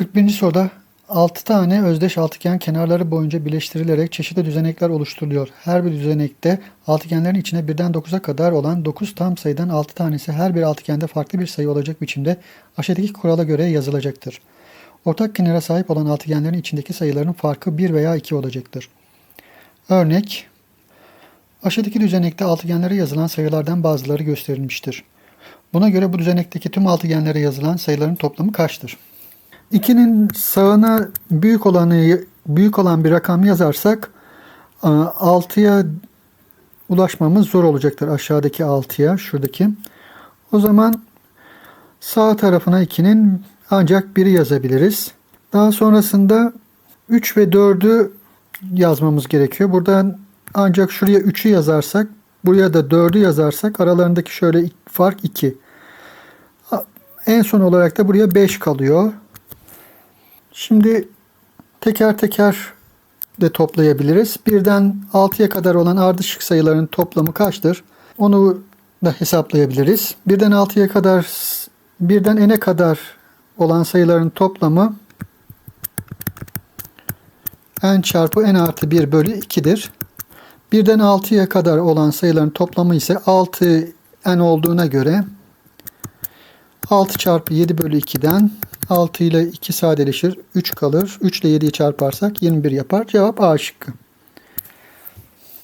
41. soruda 6 tane özdeş altıgen kenarları boyunca birleştirilerek çeşitli düzenekler oluşturuluyor. Her bir düzenekte altıgenlerin içine birden 9'a kadar olan 9 tam sayıdan 6 tanesi her bir altıgende farklı bir sayı olacak biçimde aşağıdaki kurala göre yazılacaktır. Ortak kenara sahip olan altıgenlerin içindeki sayıların farkı 1 veya 2 olacaktır. Örnek Aşağıdaki düzenekte altıgenlere yazılan sayılardan bazıları gösterilmiştir. Buna göre bu düzenekteki tüm altıgenlere yazılan sayıların toplamı kaçtır? 2'nin sağına büyük olanı büyük olan bir rakam yazarsak 6'ya ulaşmamız zor olacaktır. Aşağıdaki 6'ya, şuradaki. O zaman sağ tarafına 2'nin ancak 1'i yazabiliriz. Daha sonrasında 3 ve 4'ü yazmamız gerekiyor. Buradan ancak şuraya 3'ü yazarsak, buraya da 4'ü yazarsak aralarındaki şöyle fark 2. En son olarak da buraya 5 kalıyor. Şimdi teker teker de toplayabiliriz. Birden 6'ya kadar olan ardışık sayıların toplamı kaçtır? Onu da hesaplayabiliriz. Birden 6'ya kadar birden n'e kadar olan sayıların toplamı n çarpı n artı 1 bölü 2'dir. Birden 6'ya kadar olan sayıların toplamı ise 6 n olduğuna göre 6 çarpı 7 bölü 2'den 6 ile 2 sadeleşir. 3 kalır. 3 ile 7'yi çarparsak 21 yapar. Cevap A şıkkı.